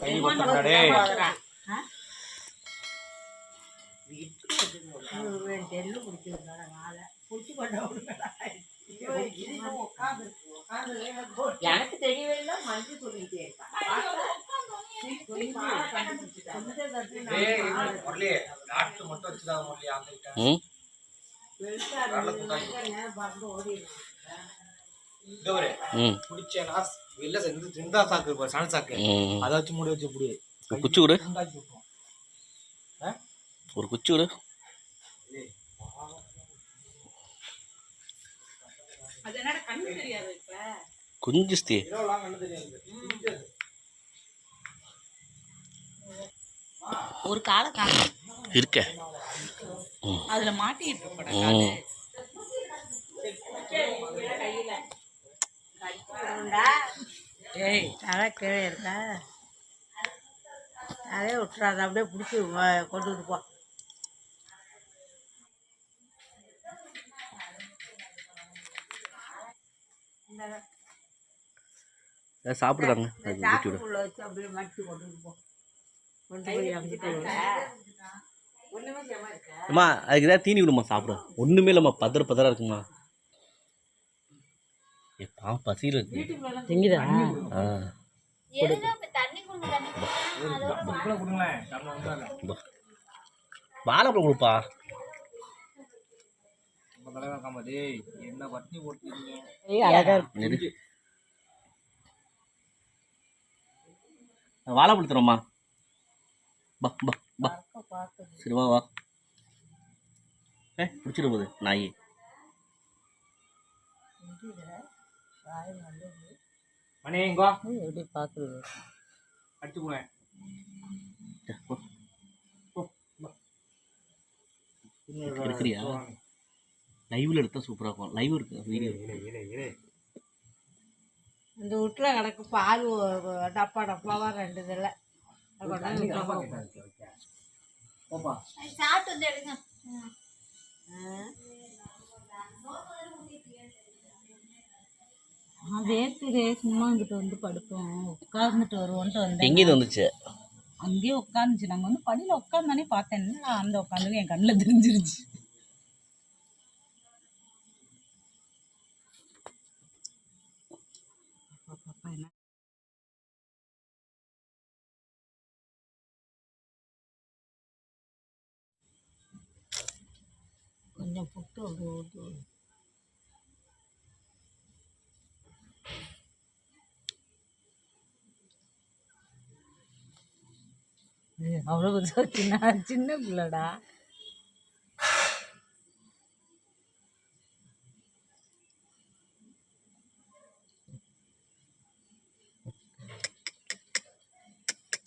கை கொட்டடா டேய். எனக்கு தெரியவே இல்லை மஞ்சு சொல்லிட்டே டேய் முரளி வெளில செஞ்சு சாக்கு இருப்பாரு சன சாக்கு அதை வச்சு மூடி வச்சு புடி ஒரு குச்சி ஆ? ஒரு குச்சி ஏய், குஞ்சிஸ்தி. ஒரு காலை இருக்க. அதுல மாட்டிட்டு ஏய் தலை கீழே இருக்கா? அதே விட்டுறாத அப்படியே பிடிச்சி கொண்டு போ. ஏதாவது சாப்பிடுறாங்க அப்படியே கொண்டு அம்மா அதுக்கு ஏதாவது தீனி விடுமா சாப்பிட. ஒன்றுமே இல்லைம்மா பதற பதறா இருக்குமா ஏ பா பசியில் இருக்கு திங்குதா? ஆ. வாழைப்பழம் கொடுப்பா. வாழைப்பழம் தரோம்மா. பா பா பா. சரி வா வா. ஏ பிடிச்சிட்டு போகுது நாய். மணி இங்க வா. எப்படி பார்க்குறது? அடிச்சு போனேன். இருக்கிறியா? லைவ்ல எடுத்தா சூப்பரா இருக்கும். லைவ் இருக்கு வீடியோ இந்த வீட்டில் கிடக்கு பால் டப்பா டப்பாவா ரெண்டு இதில். போப்பா. சாப்பிட்டு வந்து எடுங்க. வேர்த்துதே சும்மா இங்கிட்ட வந்து படுப்போம். உட்கார்ந்துட்டு வருவோன்ட்டு வந்தேன். எங்கேருந்து வந்துச்சு? அங்கேயே உட்காந்துச்சு நாங்கள் வந்து படியில் உட்காந்தானே பார்த்தேன். என்னடா அந்த உட்காந்து என் கண்ணில் தெரிஞ்சிருச்சு. கொஞ்சம் புட்டு அப்படி ஊற்றி அவ்வளோ சின்ன சின்ன பிள்ளைடா.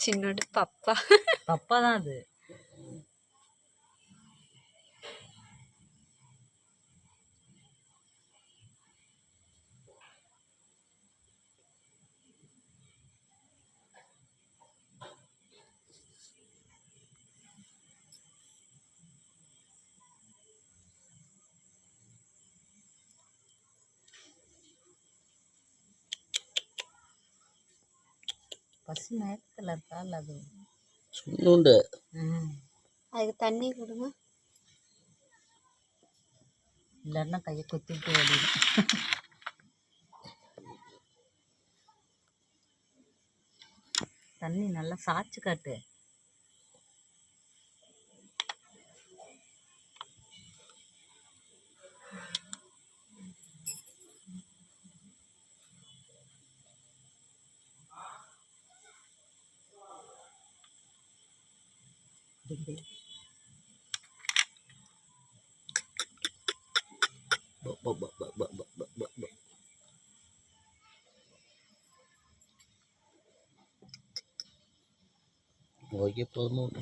சின்னோட பப்பா. தப்பா தான் அது. பசி நேரத்தில் இருக்கா இல்லை அது சுண்ணுண்டு. அதுக்கு தண்ணி கொடுங்க. இல்லைன்னா கையை குத்திட்டு ஓடிடும். தண்ணி நல்லா சாய்ச்சி காட்டு. Bok, bok, bok, bok, bok, bok, bok, bok, bok. Oye, todo el mundo.